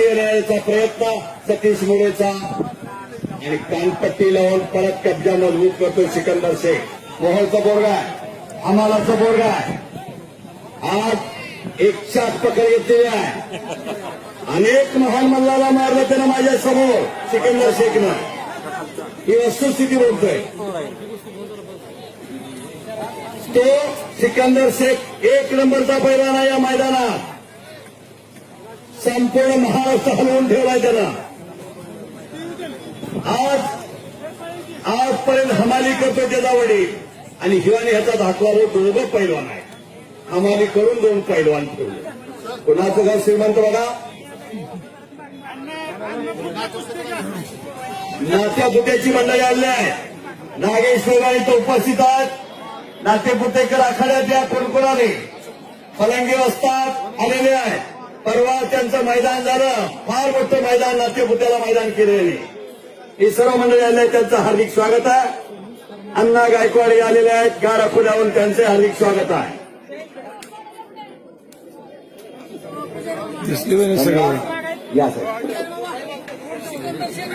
येण्याचा प्रयत्न सतीश मुळेचा आणि कानपट्टी लावून परत कब्जा मजबूत करतो सिकंदर शेख. मोहनचा बोर्गा आहे. हमालाचा बोर्गा आज एक सात पकड घेतलेली आहे. अनेक महान मल्लाला मारलं त्यानं माझ्यासमोर सिकंदर शेखनं. ही वस्तुस्थिती बोलतोय. तो सिकंदर शेख एक नंबरचा पैलवान आहे या मैदानात. संपूर्ण महाराष्ट्र हलवून ठेवलाय त्याला आज आजपर्यंत हमाली करतो त्याचा वडील आणि हिवाने ह्याचा धाकला रोड दोघं पैलवान आहे हमाली करून दोन पैलवान ठेवले कुणाचं घर श्रीमंत बघा? नात्यापुत्याची मंडळी आणली आहे नागेश्वर इथं उपस्थित आहेत. नाते आखाड्यात या कोणकोणाने फलंगी असतात आलेले आहेत. परवा त्यांचं मैदान झालं. फार मोठं मैदान नाट्यपुत्याला मैदान केलेले. ही सर्व मंडळी आले आहेत त्यांचं हार्दिक स्वागत आहे. अण्णा गायकवाड आलेले आहेत. गाडा खुल्याहून त्यांचे हार्दिक स्वागत आहे. या सर.